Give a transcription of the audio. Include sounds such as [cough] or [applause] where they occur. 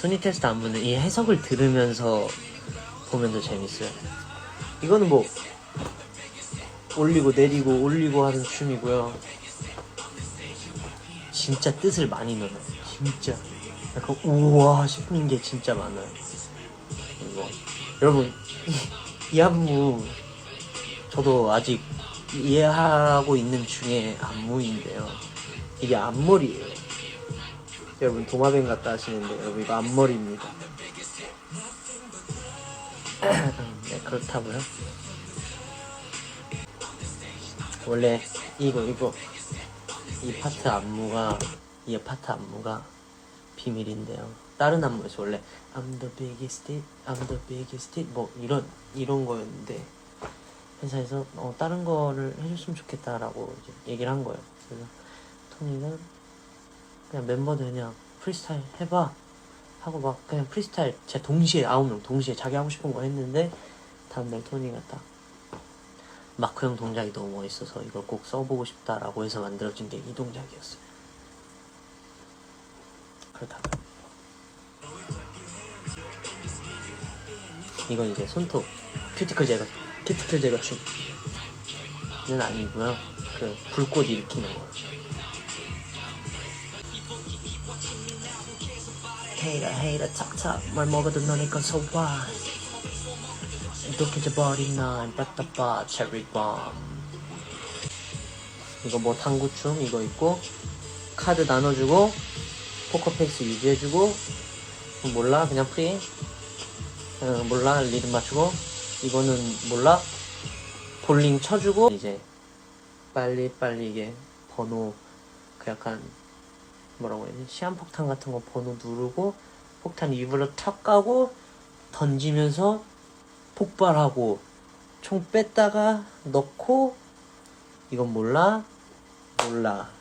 토니 테스트 안무는 이 해석을 들으면서 보면 더 재밌어요. 이거는 뭐 올리고 내리고 올리고 하는 춤이고요. 진짜 뜻을 많이 넣어요. 진짜 약간 우와 싶은 게 진짜 많아요. 이거 여러분 이, 이 안무 저도 아직 이해하고 있는 중에 안무인데요. 이게 앞머리예요. 여러분 도마뱀 같다 하시는데 여러분 이거 앞머리입니다. [laughs] 네 그렇다고요. 원래 이거 이거 이 파트 안무가 이 파트 안무가 비밀인데요. 다른 안무에서 원래 I'm the biggest hit, I'm the biggest hit 뭐 이런 이런 거였는데 회사에서 어, 다른 거를 해줬으면 좋겠다라고 얘기를 한 거예요. 그래서 토니는 그냥 멤버들 그냥 프리스타일 해봐 하고 막 그냥 프리스타일 제 동시에 아홉 명 동시에 자기 하고 싶은 거 했는데 다음날 토니가 딱 마크 형 동작이 너무 멋있어서 이걸 꼭 써보고 싶다라고 해서 만들어진 게 이 동작이었어요. 그렇다고요. 이건 이제 손톱 큐티클 제거 큐티클 제거 춤은 아니고요. 그 불꽃 일으키는 거. 헤이 라 헤이라 탁탁 뭘 먹어도 너네 건 소화 독해져 버린 난 빠따빠 체리밤 이거 뭐 당구춤 이거 있고 카드 나눠주고 포커페이스 유지해주고 몰라 그냥 프리. 어, 몰라 리듬 맞추고 이거는 몰라. 볼링 쳐주고 이제 빨리 빨리 이게 번호 그 약간 뭐라고 해야 되지? 시한폭탄 같은 거 번호 누르고 폭탄 입으로 탁 까고 던지면서 폭발하고 총 뺐다가 넣고 이건 몰라? 몰라